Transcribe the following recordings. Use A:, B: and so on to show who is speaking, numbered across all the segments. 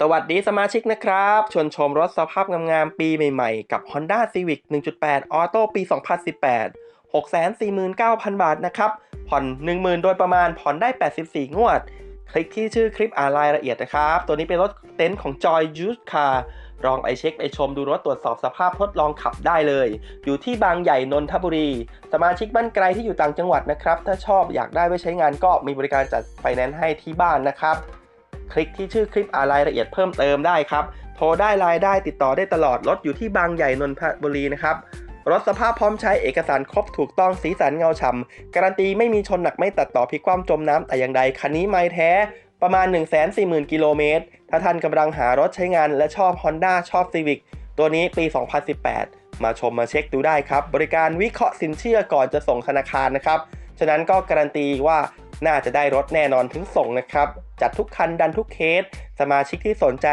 A: สวัสดีสมาชิกนะครับ ชวนชมรถสภาพงามๆปีใหม่ๆ กับ Honda Civic 1.8 Auto ปี 2018 649,000 บาทนะครับ ผ่อน 10,000 โดยประมาณผ่อนได้ 84 งวด คลิกที่ชื่อคลิปอ่านรายละเอียดนะครับ ตัวนี้เป็นรถเต็นท์ของ Joy Used Car ลองไปเช็คไปชมดูรถตรวจสอบสภาพทดลองขับได้เลย อยู่ที่บางใหญ่นนทบุรี สมาชิกบ้านไกลที่อยู่ต่างจังหวัดนะครับ ถ้าชอบอยากได้ไว้ใช้งานก็มีบริการจัดไฟแนนซ์ให้ที่บ้านนะครับ คลิกที่ชื่อคลิปอ่านรายละเอียดเพิ่มเติมได้ครับ โทรได้รายได้ติดต่อได้ตลอดรถอยู่ที่บางใหญ่นนทบุรีนะครับรถสภาพพร้อมใช้เอกสารครบถูกต้องสีสันเงาฉ่ำการันตีไม่มีชนหนักไม่ตัดต่อพิกคว่ำจมน้ำแต่อย่างใดคันนี้ไม่แท้ประมาณ 140,000 กิโลเมตร ถ้าท่านกำลังหารถใช้งานและชอบ Honda ชอบ Civic ตัวนี้ปี 2018 มาชมมาเช็คดูได้ครับ บริการวิเคราะห์สินเชื่อก่อนจะส่งธนาคารนะครับ ฉะนั้นก็การันตีว่า น่าจะได้รถแน่นอนถึงส่งนะครับ จัดทุกคันดันทุกเคส สมาชิกที่สนใจ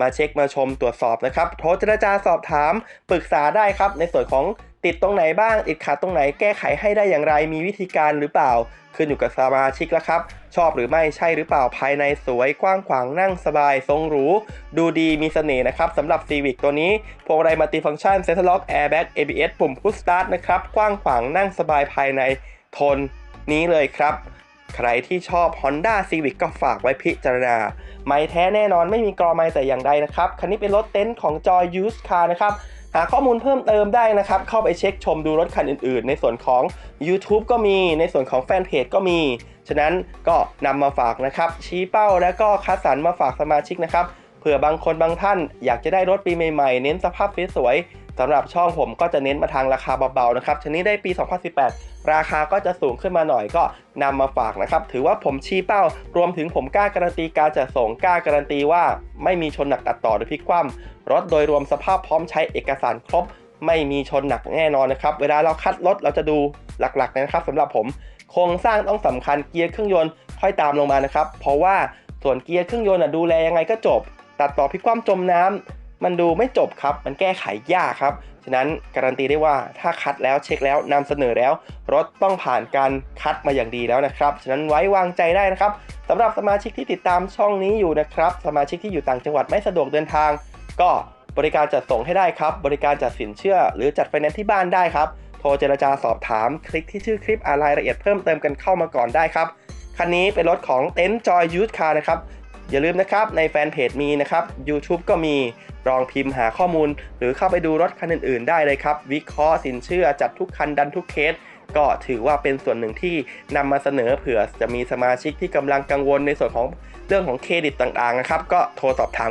A: มาเช็คมาชมตรวจสอบนะครับ โทรเจรจาสอบถามปรึกษาได้ครับ ในส่วนของติดตรงไหนบ้าง ติดขัดตรงไหนแก้ไขให้ได้อย่างไร มีวิธีการหรือเปล่า ขึ้นอยู่กับสมาชิกแล้วครับ ชอบหรือไม่ใช่หรือเปล่าภายในสวยกว้างขวางนั่งสบาย ทรงหรู ดูดีมีเสน่ห์นะครับสำหรับ Civic ตัวนี้พวงมาลัยมัลติฟังก์ชันเซ็นทรัลล็อกแอร์แบ็ก ABS ปุ่มพุชสตาร์ทนะครับ กว้างขวางนั่งสบายภายในทนนี้เลยครับ ใครที่ชอบ Honda Civic ก็ฝากไว้พิจารณา ไม่แท้แน่นอนไม่มีกรอไม้แต่อย่างใดนะครับ คันนี้เป็นรถเต็นท์ของ Joy Used Car นะครับ หาข้อมูลเพิ่มเติมได้นะครับ เข้าไปเช็คชมดูรถคันอื่นๆ ในส่วนของ YouTube ก็มี ในส่วนของแฟนเพจก็มี ฉะนั้นก็นำมาฝากนะครับ ชี้เป้าและก็คัดสรรมาฝากสมาชิกนะครับ เผื่อบางคนบางท่านอยากจะได้รถปีใหม่ๆ เน้นสภาพสวยๆ สำหรับช่องผมก็จะเน้นมาทางราคาเบาๆนะครับชนิดได้ปี 2018 ราคาก็จะสูงขึ้นมาหน่อยก็นำมาฝากนะครับ ถือว่าผมชี้เป้ารวมถึงผมกล้าการันตีการจัดส่งกล้าการันตีว่าไม่มีชนหนักตัดต่อหรือพลิกคว่ำรถโดยรวมสภาพพร้อมใช้เอกสารครบ ไม่มีชนหนักแน่นอนนะครับ เวลาเราคัดรถเราจะดูหลักๆนะครับสำหรับผมโครงสร้างต้องสำคัญเกียร์เครื่องยนต์ค่อยตามลงมานะครับ เพราะว่าส่วนเกียร์เครื่องยนต์ดูแลยังไงก็จบ ตัดต่อพลิกคว่ำจมน้ำ มันดูไม่จบครับ มันแก้ไขยากครับ ฉะนั้นการันตีได้ว่าถ้าคัดแล้วเช็คแล้วนำเสนอแล้ว รถต้องผ่านการคัดมาอย่างดีแล้วนะครับ ฉะนั้นไว้วางใจได้นะครับสำหรับสมาชิกที่ติดตามช่องนี้อยู่นะครับ สมาชิกที่อยู่ต่างจังหวัดไม่สะดวกเดินทาง ก็บริการจัดส่งให้ได้ครับ บริการจัดสินเชื่อ หรือจัดไฟแนนซ์ที่บ้านได้ครับ โทรเจรจาสอบถาม คลิกที่ชื่อคลิปอ่านรายละเอียดเพิ่มเติมกันเข้ามาก่อนได้ครับ คันนี้เป็นรถของเต็นท์จอยยูทคาร์นะครับ อย่าลืมนะครับในแฟนเพจมีนะครับ YouTube ก็มีลองพิมพ์หาข้อมูล หรือเข้าไปดูรถคันอื่น ๆ ได้เลยครับ วิเคราะห์สินเชื่อจัดทุกคันดันทุกเคส ก็ถือว่าเป็นส่วนหนึ่งที่นำมาเสนอเผื่อจะมีสมาชิกที่กำลังกังวลในส่วนของเรื่องของเครดิตต่างๆนะครับ ก็โทรสอบถาม